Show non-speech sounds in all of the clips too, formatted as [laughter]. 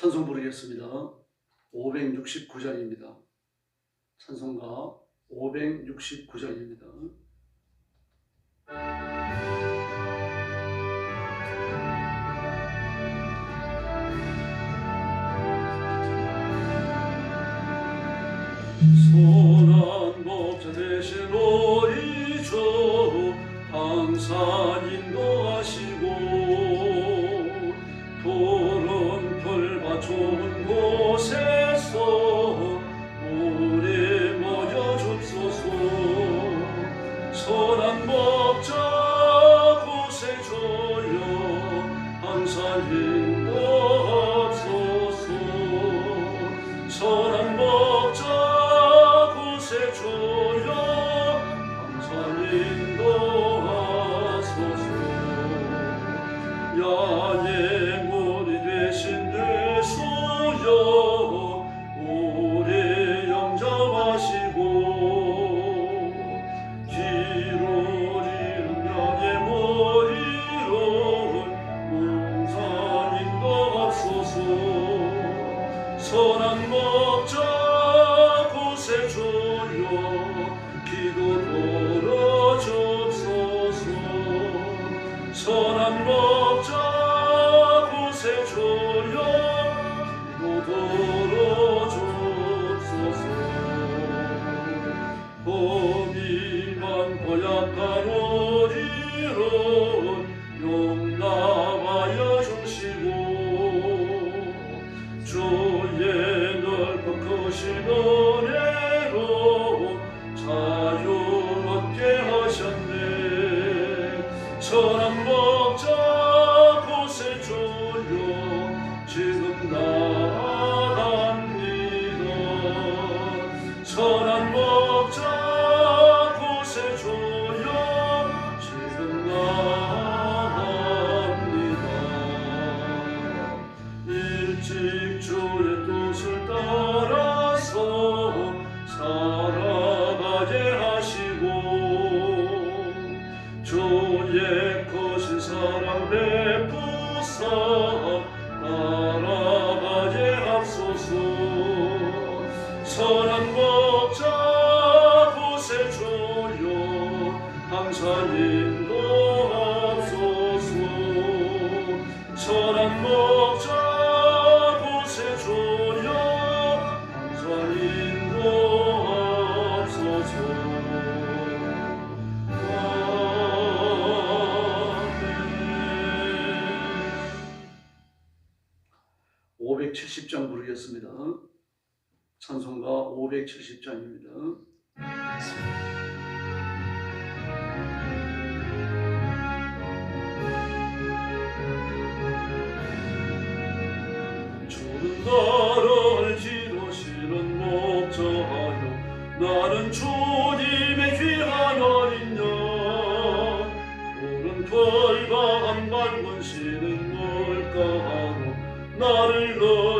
찬송 부르겠습니다. 569장입니다. 찬송가 569장입니다. 선한 목자 대신 오이주 항상 인도 longe. Sakarım sonne 내가 한번 군시는 뭘까 하고 나를 너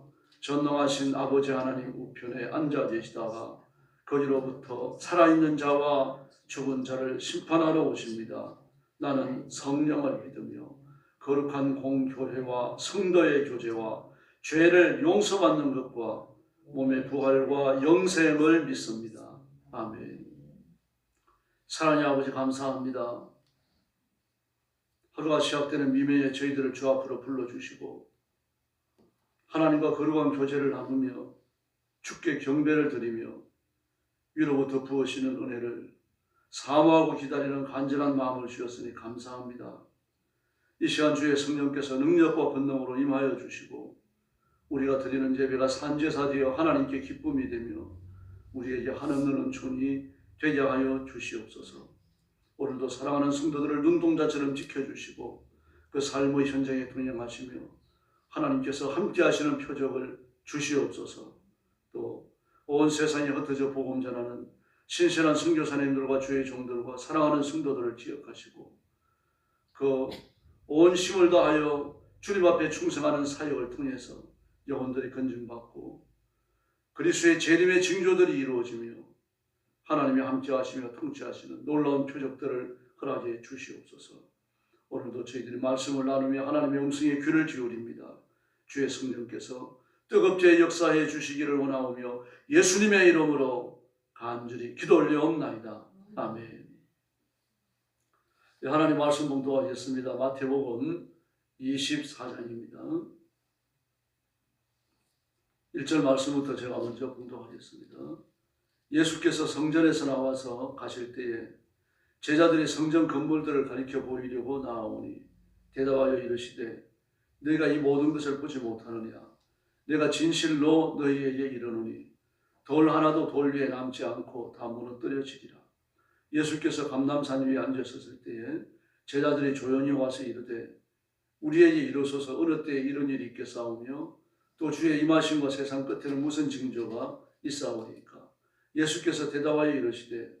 전능하신 아버지 하나님 우편에 앉아 계시다가 거기로부터 살아있는 자와 죽은 자를 심판하러 오십니다. 나는 성령을 믿으며 거룩한 공교회와 성도의 교제와 죄를 용서받는 것과 몸의 부활과 영생을 믿습니다. 아멘. 사랑의 아버지 감사합니다. 하루가 시작되는 미매에 저희들을 주 앞으로 불러주시고 하나님과 거룩한 교제를 나누며 주께 경배를 드리며 위로부터 부으시는 은혜를 사모하고 기다리는 간절한 마음을 주셨으니 감사합니다. 이 시간 주의 성령께서 능력과 권능으로 임하여 주시고 우리가 드리는 예배가 산제사 되어 하나님께 기쁨이 되며 우리에게 한없는 은총이 되게 하여 주시옵소서. 오늘도 사랑하는 성도들을 눈동자처럼 지켜주시고 그 삶의 현장에 동행하시며 하나님께서 함께 하시는 표적을 주시옵소서. 또 온 세상에 흩어져 복음 전하는 신실한 선교사님들과 주의 종들과 사랑하는 성도들을 기억하시고 그 온 힘을 다하여 주님 앞에 충성하는 사역을 통해서 영혼들이 건진받고 그리스도의 재림의 징조들이 이루어지며 하나님이 함께 하시며 통치하시는 놀라운 표적들을 허락해 주시옵소서. 오늘도 저희들이 말씀을 나누며 하나님의 음성에 귀를 기울입니다. 주의 성령께서 뜨겁게 역사해 주시기를 원하오며 예수님의 이름으로 간절히 기도 올려옵나이다. 아멘. 네, 하나님 말씀 봉독하겠습니다. 마태복음 24장입니다. 1절 말씀부터 제가 먼저 봉독하겠습니다. 예수께서 성전에서 나와서 가실 때에 제자들이 성전 건물들을 가리켜 보이려고 나아오니 대답하여 이르시되 너희가 이 모든 것을 보지 못하느냐? 내가 진실로 너희에게 이르노니 돌 하나도 돌 위에 남지 않고 다 무너뜨려지리라. 예수께서 감남산 위에 앉으셨을 때에 제자들이 조용히 와서 이르되 우리에게 이르소서 어느 때에 이런 일이 있겠사오며 또 주의 임하심과 세상 끝에는 무슨 징조가 있사오리까? 예수께서 대답하여 이르시되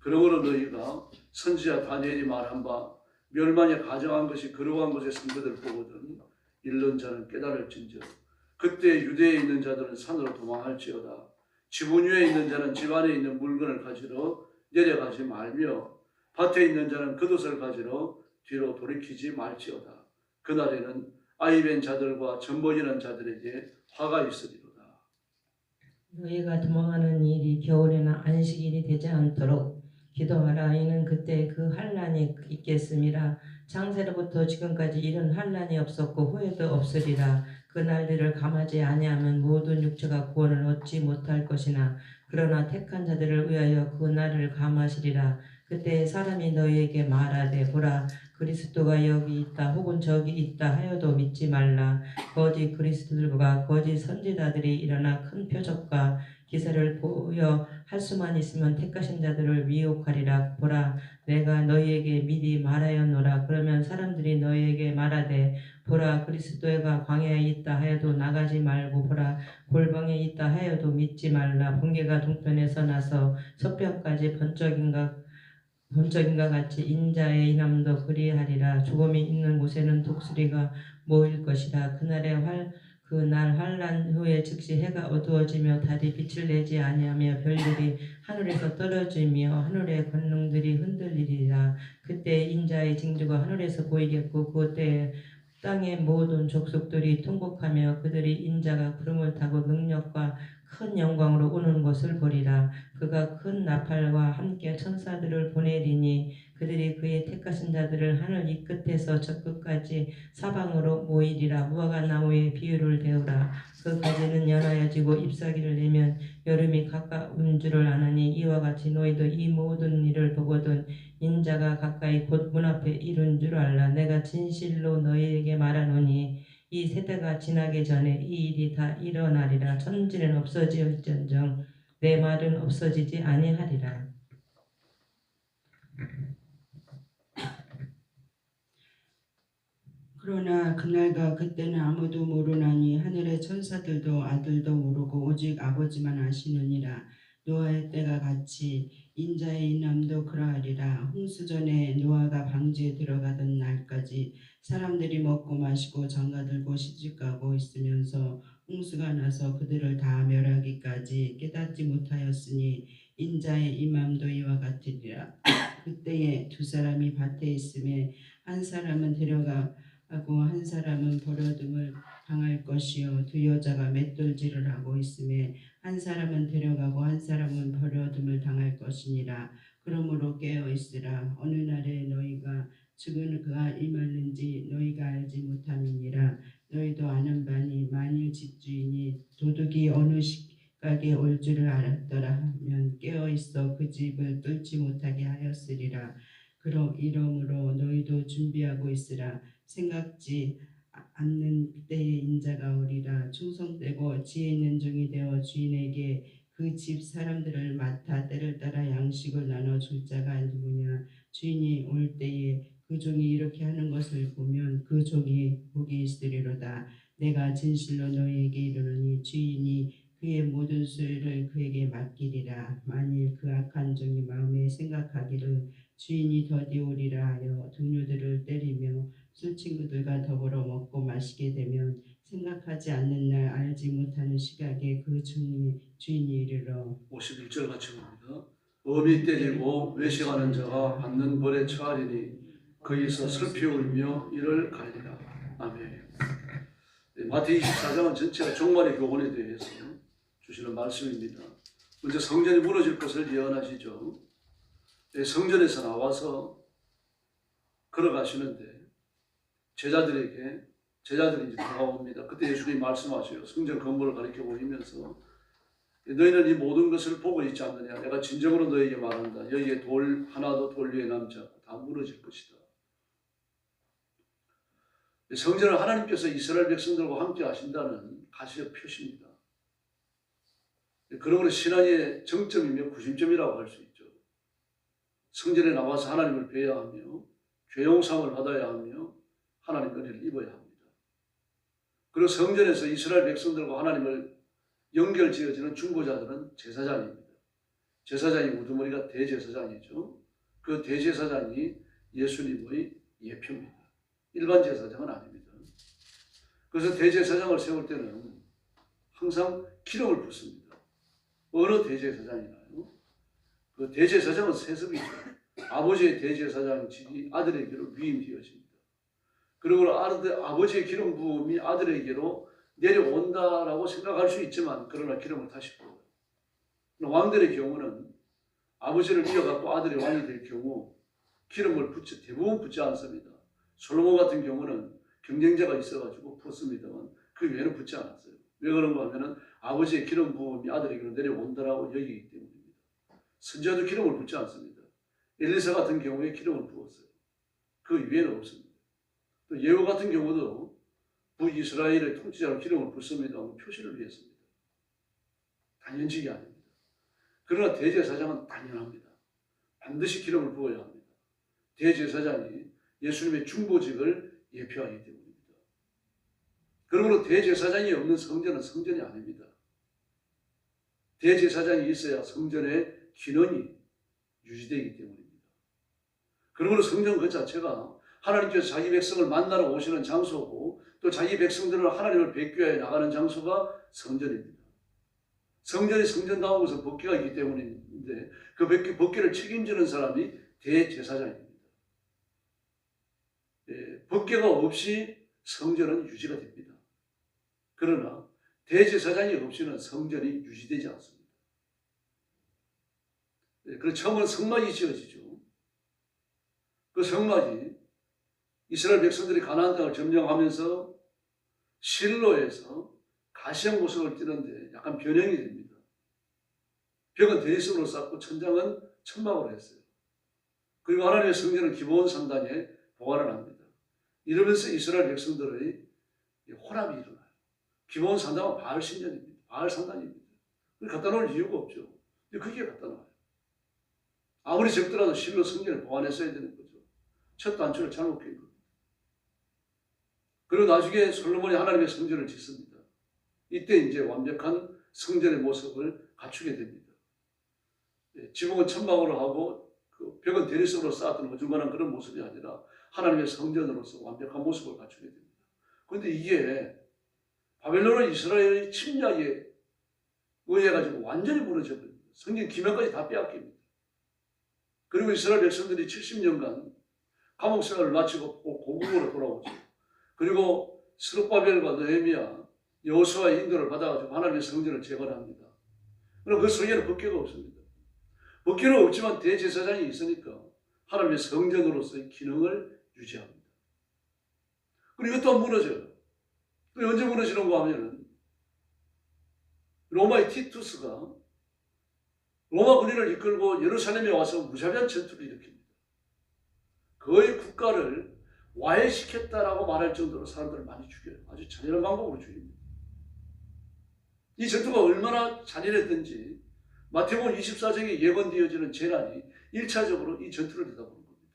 그러므로 너희가 선지자 다니엘이 말한 바 멸망에 가정한 것이 거룩한 것의 성도들 보거든 잃는 자는 깨달을진저 그때 유대에 있는 자들은 산으로 도망할지어다. 지붕 위에 있는 자는 집 안에 있는 물건을 가지러 내려가지 말며 밭에 있는 자는 겉옷을 가지러 뒤로 돌이키지 말지어다. 그날에는 아이벤 자들과 전보이는 자들에게 화가 있으리로다. 너희가 도망하는 일이 겨울에나 안식일이 되지 않도록 기도하라. 이는 그때 그 환란이 있겠음이라 창세로부터 지금까지 이런 환란이 없었고 후에도 없으리라. 그 날들을 감하지 아니하면 모든 육체가 구원을 얻지 못할 것이나 그러나 택한 자들을 위하여 그 날을 감하시리라. 그때 사람이 너희에게 말하되 보라 그리스도가 여기 있다 혹은 저기 있다 하여도 믿지 말라. 거짓 그리스도들과 거짓 선지자들이 일어나 큰 표적과 기사를 보여 할 수만 있으면 택하신 자들을 미혹하리라. 보라 내가 너희에게 미리 말하였노라. 그러면 사람들이 너희에게 말하되 보라 그리스도가 광야에 있다 하여도 나가지 말고 보라. 골방에 있다 하여도 믿지 말라. 번개가 동편에서 나서 서편까지 번쩍인가 번쩍인가 같이 인자의 이남도 그리하리라. 죽음이 있는 곳에는 독수리가 모일 것이라 그날의 활 그날 환란 후에 즉시 해가 어두워지며 달이 빛을 내지 아니하며 별들이 하늘에서 떨어지며 하늘의 권능들이 흔들리리라. 그때 인자의 징조가 하늘에서 보이겠고 그때 땅의 모든 족속들이 통곡하며 그들이 인자가 구름을 타고 능력과 큰 영광으로 오는 것을 보리라. 그가 큰 나팔과 함께 천사들을 보내리니 그들이 그의 택하신 자들을 하늘 이 끝에서 저 끝까지 사방으로 모이리라. 무화과 나무에 비유를 대우라. 그 가지는 연하여지고 잎사귀를 내면 여름이 가까운 줄을 아나니 이와 같이 너희도 이 모든 일을 보거든 인자가 가까이 곧 문 앞에 이른 줄 알라. 내가 진실로 너희에게 말하노니 이 세대가 지나기 전에 이 일이 다 일어나리라. 천지는 없어질전정 내 말은 없어지지 아니하리라 그러나 그날과 그때는 아무도 모르나니 하늘의 천사들도 아들도 모르고 오직 아버지만 아시느니라. 노아의 때가 같이 인자의 인함도 그러하리라. 홍수 전에 노아가 방주에 들어가던 날까지 사람들이 먹고 마시고 장가들고 시집가고 있으면서 홍수가 나서 그들을 다 멸하기까지 깨닫지 못하였으니 인자의 임함도 이와 같으리라. [coughs] 그때에 두 사람이 밭에 있음에 한 사람은 데려가 하고 한 사람은 버려둠을 당할 것이요. 두 여자가 맷돌질을 하고 있음에 한 사람은 데려가고 한 사람은 버려둠을 당할 것이니라. 그러므로 깨어 있으라. 어느 날에 너희가 죽은 그가 임하는지 너희가 알지 못함이니라. 너희도 아는 바니 만일 집주인이 도둑이 어느 시각에 올 줄을 알았더라 하면 깨어 있어 그 집을 뚫지 못하게 하였으리라. 그러 이러므로 너희도 준비하고 있으라 생각지 않는 때에 인자가 오리라. 충성되고 지혜 있는 종이 되어 주인에게 그 집 사람들을 맡아 때를 따라 양식을 나눠 줄 자가 누구냐? 주인이 올 때에 그 종이 이렇게 하는 것을 보면 그 종이 복이 있으리로다. 내가 진실로 너희에게 이르노니 주인이 그의 모든 수요를 그에게 맡기리라. 만일 그 악한 종이 마음에 생각하기를 주인이 더디 오리라 하여 동료들을 때리며 술 친구들과 더불어 먹고 마시게 되면 생각하지 않는 날 알지 못하는 시각에 그 주인이, 주인이 이르러 51절 같이 봅니다. 어미 때리고 외식하는 자가 받는 벌에 처하리니 거기서 슬피 울며 이를 갈리라. 아멘. 네, 마태 24장은 전체가 종말의 교훈에 대해서 주시는 말씀입니다. 먼저 성전이 무너질 것을 예언하시죠. 네, 성전에서 나와서 걸어가시는데 제자들에게 제자들이 이제 다가옵니다. 그때 예수님이 말씀하셔요. 성전 건물을 가리켜 보이면서 너희는 이 모든 것을 보고 있지 않느냐? 내가 진정으로 너에게 말한다. 여기에 돌 하나도 돌 위에 남지 않고 다 무너질 것이다. 성전을 하나님께서 이스라엘 백성들과 함께 하신다는 가시적 표시입니다. 그러므로 신앙의 정점이며 구심점이라고 할 수 있죠. 성전에 나와서 하나님을 뵈야 하며 죄용상을 받아야 하며 하나님 은혜를 입어야 합니다. 그리고 성전에서 이스라엘 백성들과 하나님을 연결지어지는 중보자들은 제사장입니다. 제사장이 우두머리가 대제사장이죠. 그 대제사장이 예수님의 예표입니다. 일반 제사장은 아닙니다. 그래서 대제사장을 세울 때는 항상 기름을 붓습니다. 어느 대제사장이나요? 그 대제사장은 세습이죠. 아버지의 대제사장직이 아들에게로 위임되어집니다. 그리고 아들, 아버지의 기름 부음이 아들에게로 내려온다라고 생각할 수 있지만 그러나 기름을 다시 부어요. 왕들의 경우는 아버지를 이어갖고 아들이 왕이 될 경우 기름을 붓지 대부분 붓지 않습니다. 솔로몬 같은 경우는 경쟁자가 있어가지고 붓습니다만 그 외에는 붓지 않았어요. 왜 그런가 하면은 아버지의 기름 부음이 아들에게로 내려온다라고 여기기 때문입니다. 선지자도 기름을 붓지 않습니다. 엘리사 같은 경우에 기름을 부었어요. 그 위에는 없습니다. 또 예후 같은 경우도 북이스라엘의 통치자로 기름을 붓습니다. 표시를 위해서입니다. 당연직이 아닙니다. 그러나 대제사장은 당연합니다. 반드시 기름을 부어야 합니다. 대제사장이 예수님의 중보직을 예표하기 때문입니다. 그러므로 대제사장이 없는 성전은 성전이 아닙니다. 대제사장이 있어야 성전의 기능이 유지되기 때문입니다. 그러므로 성전 그 자체가 하나님께서 자기 백성을 만나러 오시는 장소고 또 자기 백성들을 하나님을 뵙기위해 나가는 장소가 성전입니다. 성전이 성전다운 것은 법궤가 있기 때문인데 그 법궤, 법궤를 책임지는 사람이 대제사장입니다. 예, 법궤가 없이 성전은 유지가 됩니다. 그러나 대제사장이 없이는 성전이 유지되지 않습니다. 예, 그래서 처음은 성막이 지어지죠. 그 성막이 이스라엘 백성들이 가나안 땅을 점령하면서 실로에서 가시형 보석을 띠는데 약간 변형이 됩니다. 벽은 대리석으로 쌓고 천장은 천막으로 했어요. 그리고 하나님의 성전은 기본 상단에 보관을 합니다. 이러면서 이스라엘 백성들의 혼합이 일어나요. 기본 상단은 바알 신전입니다. 바알 상단입니다. 갖다 놓을 이유가 없죠. 근데 그게 갖다 놔요. 아무리 적더라도 실로 성전을 보관했어야 되는 거죠. 첫 단추를 잘못 낀 겁니다. 그리고 나중에 솔로몬이 하나님의 성전을 짓습니다. 이때 이제 완벽한 성전의 모습을 갖추게 됩니다. 예, 지붕은 천막으로 하고 그 벽은 대리석으로 쌓았던 어중간한 그런 모습이 아니라 하나님의 성전으로서 완벽한 모습을 갖추게 됩니다. 그런데 이게 바벨론은 이스라엘의 침략에 의해 가지고 완전히 무너져 버립니다. 성경 기명까지 다 빼앗깁니다. 그리고 이스라엘 백성들이 70년간 감옥 생활을 마치고 고국으로 돌아오죠. 그리고 스룹바벨과 느헤미야 여호수아의 인도를 받아가지고 하나님의 성전을 재건합니다. 그럼 그 성전은 법궤가 없습니다. 법궤는 없지만 대제사장이 있으니까 하나님의 성전으로서의 기능을 유지합니다. 그리고 이것도 무너져요. 또 언제 무너지는가 하면은 로마의 티투스가 로마 군인을 이끌고 예루살렘에 와서 무자비한 전투를 일으킵니다. 거의 국가를 와해시켰다라고 말할 정도로 사람들을 많이 죽여요. 아주 잔인한 방법으로 죽입니다. 이 전투가 얼마나 잔인했든지 마태복음 24장에 예언되어지는 재난이 1차적으로 이 전투를 내다보는 겁니다.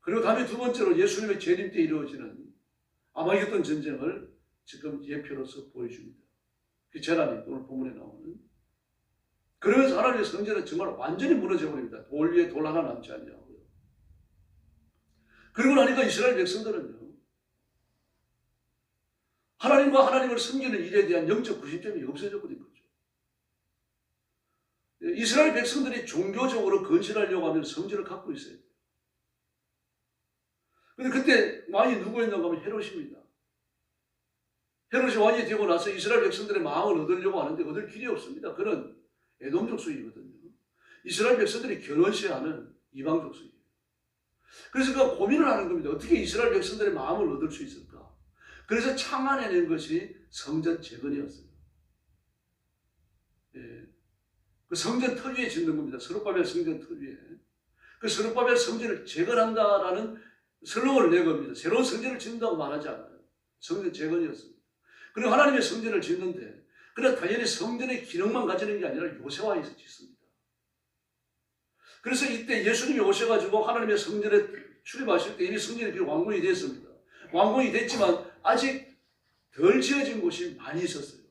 그리고 다음에 두 번째로 예수님의 재림 때 이루어지는 아마겟돈 전쟁을 지금 예표로서 보여줍니다. 그 재난이 오늘 본문에 나오는 그러면서 하나님의 성전은 정말 완전히 무너져 버립니다. 돌 위에 돌 하나 남지 않냐고요. 그리고 나니까 이스라엘 백성들은요. 하나님과 하나님을 섬기는 일에 대한 영적 구심점이 없어져 버린 거죠. 이스라엘 백성들이 종교적으로 건실하려고 하면 성전을 갖고 있어야 돼요. 근데 그때 왕이 누구였는가 하면 헤롯입니다. 헤롯이 왕이 되고 나서 이스라엘 백성들의 마음을 얻으려고 하는데 얻을 길이 없습니다. 그는 에돔 족속이거든요. 이스라엘 백성들이 결혼시 하는 이방 족속이에요. 그래서 그 고민을 하는 겁니다. 어떻게 이스라엘 백성들의 마음을 얻을 수 있을까? 그래서 창안해낸 것이 성전 재건이었어요. 예. 그 성전 터 위에 짓는 겁니다. 스룹바벨 성전 터 위에. 그 스룹바벨 성전을 재건한다라는 슬로건을 낸 겁니다. 새로운 성전을 짓는다고 말하지 않아요. 성전 재건이었습니다. 그리고 하나님의 성전을 짓는데 그러나 당연히 성전의 기능만 가지는 게 아니라 요새화해서 짓습니다. 그래서 이때 예수님이 오셔가지고 하나님의 성전에 출입하실 때 이미 성전이 완공이 됐습니다. 완공이 됐지만 아직 덜 지어진 곳이 많이 있었어요.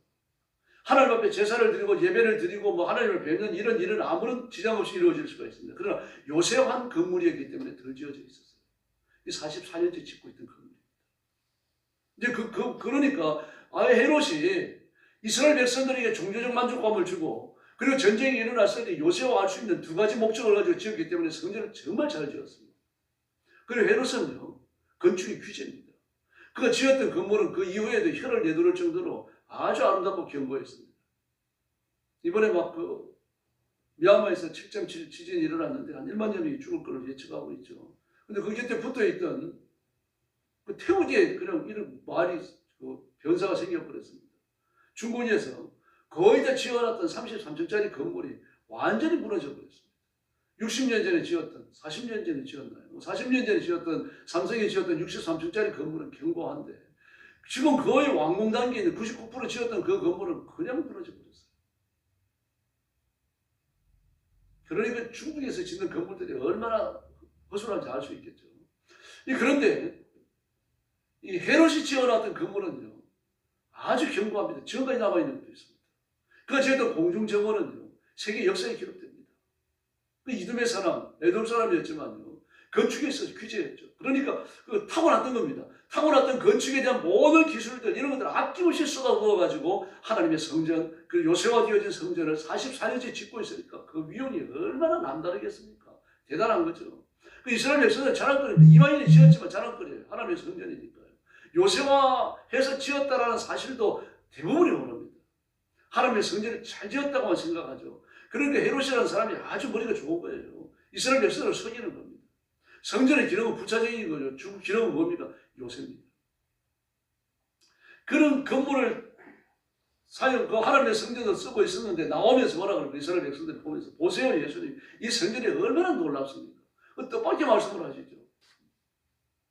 하나님 앞에 제사를 드리고 예배를 드리고 뭐 하나님을 뵙는 이런 일은 아무런 지장 없이 이루어질 수가 있습니다. 그러나 요새한 건물이었기 때문에 덜 지어져 있었어요. 이 44년째 짓고 있던 건물입니다. 이제 그, 그, 그러니까 아예 헤롯이 이스라엘 백성들에게 종교적 만족감을 주고 그리고 전쟁이 일어났을 때 요새화할 수 있는 두 가지 목적을 가지고 지었기 때문에 성전을 정말 잘 지었습니다. 그리고 헤롯은요 건축이 규제입니다. 그가 지었던 건물은 그 이후에도 혀를 내두를 정도로 아주 아름답고 견고했습니다. 이번에 막 그 미얀마에서 7.7 지진이 일어났는데 한 1만 명이 죽을 것을 예측하고 있죠. 근데 그 곁에 붙어 있던 그 태우기에 그냥 이런 말이 그 변사가 생겨버렸습니다. 중군에서 거의 다 지어놨던 33층짜리 건물이 완전히 무너져 버렸습니다. 60년 전에 지었던, 40년 전에 지었나요? 40년 전에 지었던, 삼성이 지었던 63층짜리 건물은 견고한데, 지금 거의 완공 있는 99% 지었던 그 건물은 그냥 무너져 버렸어요. 그러니까 중국에서 짓는 건물들이 얼마나 허술한지 알 수 있겠죠. 이 그런데 이 헤롯이 지어놨던 건물은요 아주 견고합니다. 지금까지 남아 있는 것도 있습니다. 그 지었던 공중 정원은요 세계 역사에 기록됩니다. 그 이듬해 사람, 에돔 사람이었지만요 건축에서 귀재였죠. 그러니까 그 타고났던 겁니다. 타고났던 건축에 대한 모든 기술들 이런 것들을 아낌없이 쏟아부어가지고 하나님의 성전, 그 요새화 되어진 성전을 44년째 짓고 있으니까 그 위험이 얼마나 남다르겠습니까? 대단한 거죠. 그 이스라엘 백성은 자랑거리입니다. 이방인이 지었지만 자랑거리예요. 하나님의 성전이니까요. 요새화해서 지었다라는 사실도 대부분이 모릅니다. 하나님의 성전을 잘 지었다고만 생각하죠. 그러니까 헤롯이라는 사람이 아주 머리가 좋은 거예요. 이스라엘 백성을 속이는 겁니다. 성전의 기능은 부차적인 거죠. 주 기능은 뭡니까? 요새입니다. 그런 건물을 사용, 그 하나님의 성전을 쓰고 있었는데 나오면서 뭐라 그러고 이스라엘 백성들이 보면서 보세요 예수님 이 성전이 얼마나 놀랍습니까? 그 뜻밖의 말씀을 하시죠.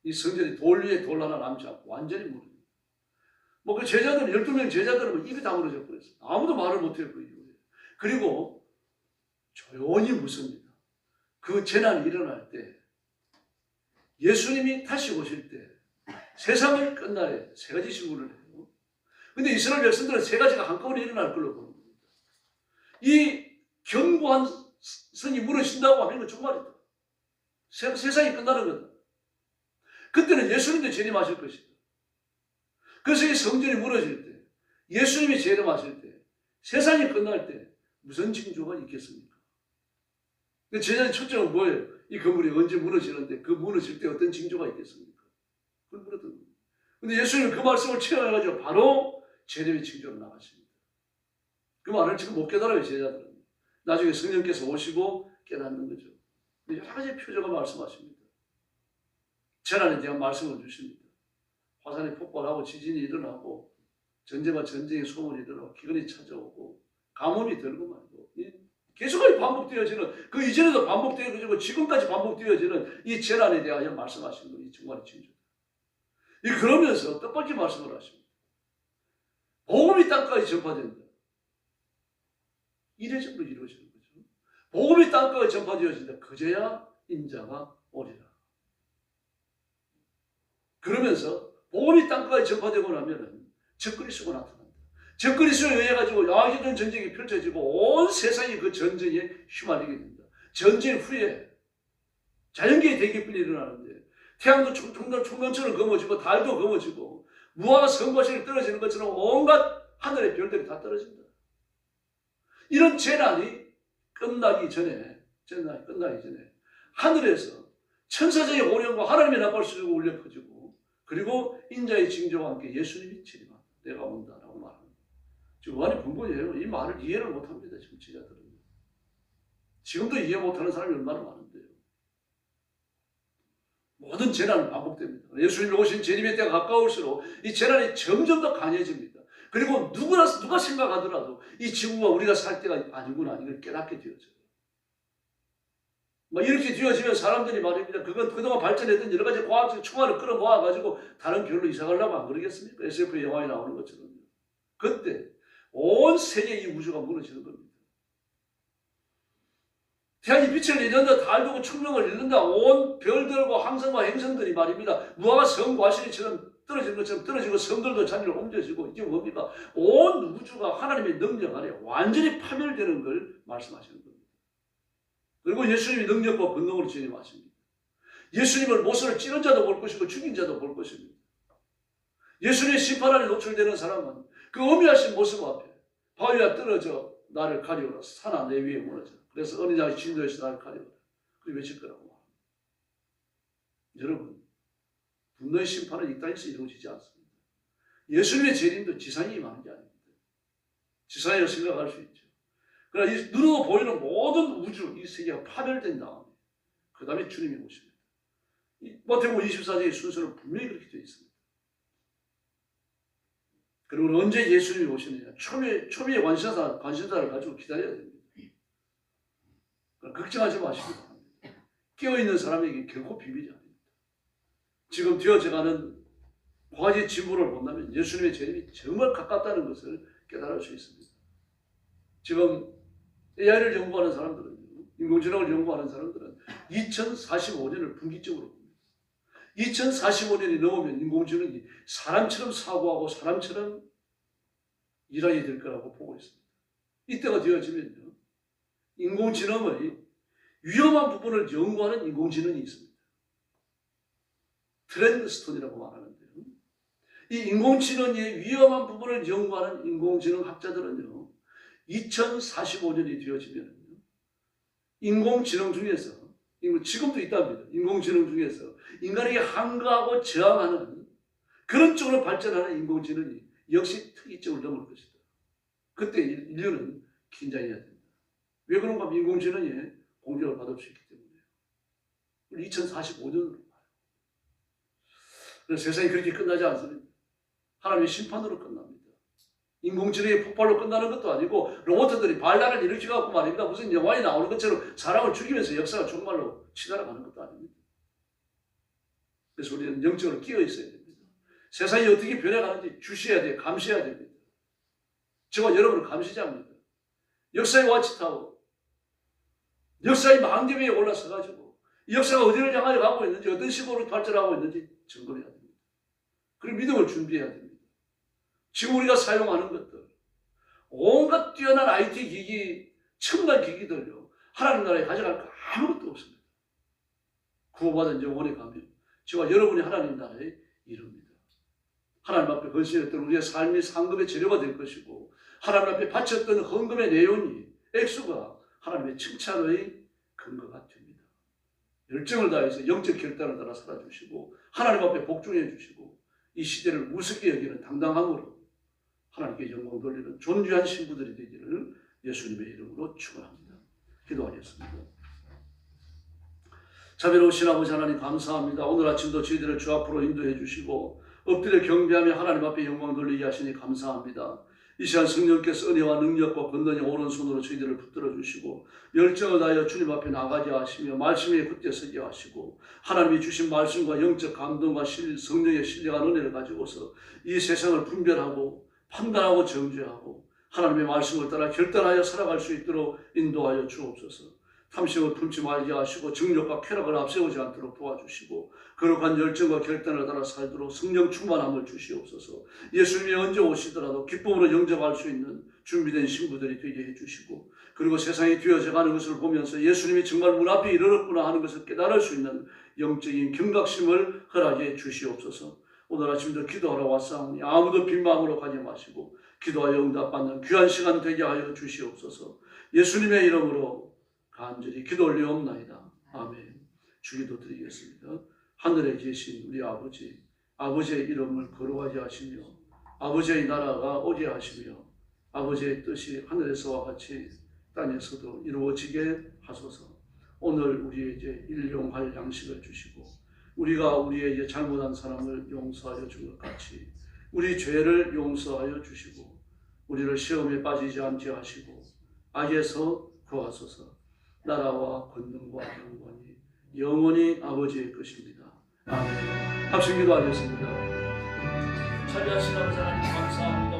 이 성전이 돌 위에 돌 하나 남지 않고 완전히 무릅니다. 뭐 그 제자들 12명 제자들은 뭐 입이 다물어져 버렸어요. 아무도 말을 못해요 그 이후에. 그리고 조용히 묻습니다. 그 재난이 일어날 때 예수님이 다시 오실 때 세상을 끝날에 세 가지 질문을 해요. 근데 이스라엘 백성들은 세 가지가 한꺼번에 일어날 걸로 보는 겁니다. 이 견고한 성이 무너진다고 하면 이건 정말이다. 세, 세상이 끝나는 거다. 그때는 예수님도 재림하실 것이다. 그래서 이 성전이 무너질 때, 예수님이 재림하실 때, 세상이 끝날 때 무슨 징조가 있겠습니까? 근데 제자의 초점은 뭐예요? 이 건물이 언제 무너지는데 그 무너질 때 어떤 징조가 있겠습니까? 그걸 물었던 겁니다. 근데 예수님은 그 말씀을 체험해가지고 바로 재림의 징조로 나가십니다. 그 말을 지금 못 깨달아요, 제자들은. 나중에 성령께서 오시고 깨닫는 거죠. 여러 가지 표적을 말씀하십니다. 재난에 대한 말씀을 주십니다. 화산이 폭발하고 지진이 일어나고 전쟁과 전쟁의 소문이 일어나고 기근이 찾아오고 가뭄이 들고 말고 이 계속해서 반복되어지는 그 이전에도 반복되어지고 지금까지 반복되어지는 이 재난에 대하여 말씀하시는 것이 정말 진주다. 이 그러면서 뜻밖의 말씀을 하십니다. 복음이 땅까지 전파된다. 이례적으로 이루어지는 거죠. 복음이 땅까지 전파되어진다. 그제야 인자가 오리라. 그러면서 복음이 땅까지 전파되고 나면은 적그리스도가 나타난다. 적그리스도에 의해 가지고 야기전 전쟁이 펼쳐지고 온 세상이 그 전쟁에 휘말리게 된다. 전쟁 후에 자연계의 대기분이 일어나는데 태양도 총총 총명처럼 검어지고 달도 검어지고 무화과 성과실이 떨어지는 것처럼 온갖 하늘의 별들이 다 떨어진다. 이런 재난이 끝나기 전에 재난이 끝나기 전에 하늘에서 천사적인 오령과 하나님의 나팔수가 울려 퍼지고 그리고 인자의 징조와 함께 예수님이 치리마 내가 온다라고 말합니다. 지금 완이 분분해요. 이 말을 이해를 못합니다. 지금 제자들은. 지금도 이해 못하는 사람이 얼마나 많은데요. 모든 재난은 반복됩니다. 예수님이 오신 재림의 때가 가까울수록 이 재난이 점점 더 강해집니다. 그리고 누구나 누가 생각하더라도 이 지구가 우리가 살 때가 아니구나 이걸 깨닫게 되어져요. 막 이렇게 되어지면 사람들이 말입니다. 그건 그동안 발전했던 여러 가지 과학적 총알을 끌어모아가지고 다른 별로 이사 가려고 안 그러겠습니까? SF 영화에 나오는 것처럼요. 그때 온 세계 이 우주가 무너지는 겁니다. 태양이 빛을 잃는다, 달도 충명을 잃는다, 온 별들과 항성과 행성들이 말입니다. 무화과 성과실이처럼 떨어지는 것처럼 떨어지고 성들도 자리를 옮겨지고 이게 뭡니까? 온 우주가 하나님의 능력 아래 완전히 파멸되는 걸 말씀하시는 겁니다. 그리고 예수님이 능력과 권능으로 진임하십니다. 예수님을 모습을 찌른 자도 볼 것이고 죽인 자도 볼 것입니다. 예수님의 심판 안에 노출되는 사람은 그 어미하신 모습 앞에 바위가 떨어져 나를 가리오라 산아 내 위에 무너져 그래서 어느 자의 진도에서 나를 가리오라 그리고 외칠 거라고 말합니다. 여러분 분노의 심판은 이 땅에서 이루어지지 않습니다. 예수님의 재림도 지상에 임하는 게 아닙니다. 지상이라고 생각할 수 있죠. 그러나 이 눈으로 보이는 모든 우주, 이 세계가 파멸된 다음에 그 다음에 주님이 오십니다. 이 마태복음 24장의 순서는 분명히 그렇게 되어 있습니다. 그리고 언제 예수님이 오시느냐? 초미의, 초미의 관심사, 관심사를 가지고 기다려야 됩니다. 걱정하지 마시기. 깨어있는 사람에게 결코 비밀이 아닙니다. 지금 되어져가는 과거의 진보를 본다면 예수님의 재림이 정말 가깝다는 것을 깨달을 수 있습니다. 지금 AI를 연구하는 사람들은 인공지능을 연구하는 사람들은 2045년을 분기점으로 봅니다. 2045년이 넘으면 인공지능이 사람처럼 사고하고 사람처럼 일하게 될 거라고 보고 있습니다. 이때가 되어지면요. 인공지능의 위험한 부분을 연구하는 인공지능이 있습니다. 트렌드스톤이라고 말하는데요. 이 인공지능의 위험한 부분을 연구하는 인공지능 학자들은요. 2045년이 되어지면요. 인공지능 중에서 지금도 있답니다. 인공지능 중에서 인간에게 한가하고 저항하는 그런 쪽으로 발전하는 인공지능이 역시 특이점을 넘을 것이다. 그때 인류는 긴장해야 된다. 왜 그런가 하면 인공지능이 공격을 받을 수 있기 때문에 2045년으로 봐요. 세상이 그렇게 끝나지 않습니다. 하나님의 심판으로 끝납니다. 인공지능의 폭발로 끝나는 것도 아니고 로봇들이 반란을 일으켜갖고 말입니다. 무슨 영화에 나오는 것처럼 사람을 죽이면서 역사가 정말로 치달아가는 것도 아닙니다. 그래서 우리는 영적으로 끼어 있어야 됩니다. 세상이 어떻게 변해가는지 주시해야 돼요. 감시해야 됩니다. 저와 여러분은 감시자입니다. 역사의 와치타워, 역사의 망대 위에 올라서가지고 이 역사가 어디를 향하여 가고 있는지 어떤 식으로 발전하고 있는지 점검해야 됩니다. 그리고 믿음을 준비해야 됩니다. 지금 우리가 사용하는 것들 온갖 뛰어난 IT 기기, 첨단 기기들요 하나님 나라에 가져갈 거 아무것도 없습니다. 구원받은 영혼에 가면 저와 여러분이 하나님 나라에 이릅니다. 하나님 앞에 헌신했던 우리의 삶이 상급의 재료가 될 것이고 하나님 앞에 바쳤던 헌금의 내용이 액수가 하나님의 칭찬의 근거가 됩니다. 열정을 다해서 영적 결단을 따라 살아주시고 하나님 앞에 복종해 주시고 이 시대를 우습게 여기는 당당함으로 하나님께 영광 돌리는 존귀한 신부들이 되기를 예수님의 이름으로 축원합니다. 기도하겠습니다. 자비로우신 아버지 하나님 감사합니다. 오늘 아침도 저희들을 주 앞으로 인도해 주시고 엎드려 경배하며 하나님 앞에 영광 돌리게 하시니 감사합니다. 이 시간 성령께서 은혜와 능력과 권능의 오른손으로 저희들을 붙들어 주시고 열정을 다하여 주님 앞에 나가게 하시며 말씀에 굳게 서게 하시고 하나님이 주신 말씀과 영적 감동과 실, 성령의 신령한 은혜를 가지고서 이 세상을 분별하고 판단하고 정죄하고 하나님의 말씀을 따라 결단하여 살아갈 수 있도록 인도하여 주옵소서. 탐심을 품지 말게 하시고 정욕과 쾌락을 앞세우지 않도록 도와주시고 거룩한 열정과 결단을 따라 살도록 성령 충만함을 주시옵소서. 예수님이 언제 오시더라도 기쁨으로 영접할 수 있는 준비된 신부들이 되게 해주시고 그리고 세상이 뒤어져가는 것을 보면서 예수님이 정말 문 앞에 이르렀구나 하는 것을 깨달을 수 있는 영적인 경각심을 허락해 주시옵소서. 오늘 아침도 기도하러 왔사오니 아무도 빈 마음으로 가지 마시고 기도하여 응답받는 귀한 시간 되게 하여 주시옵소서. 예수님의 이름으로 간절히 기도 올리옵나이다. 아멘. 주기도 드리겠습니다. 하늘에 계신 우리 아버지, 아버지의 이름을 거룩하게 하시며 아버지의 나라가 오게 하시며 아버지의 뜻이 하늘에서와 같이 땅에서도 이루어지게 하소서. 오늘 우리에게 일용할 양식을 주시고 우리가 우리에게 잘못한 사람을 용서하여 준 것 같이 우리 죄를 용서하여 주시고 우리를 시험에 빠지지 않게 하시고 악에서 구하소서. 나라와 권능과 영광이 영원히 아버지의 것입니다. 아멘. 합심 기도 하겠습니다. 찬양하신 아버지 하나님 감사합니다.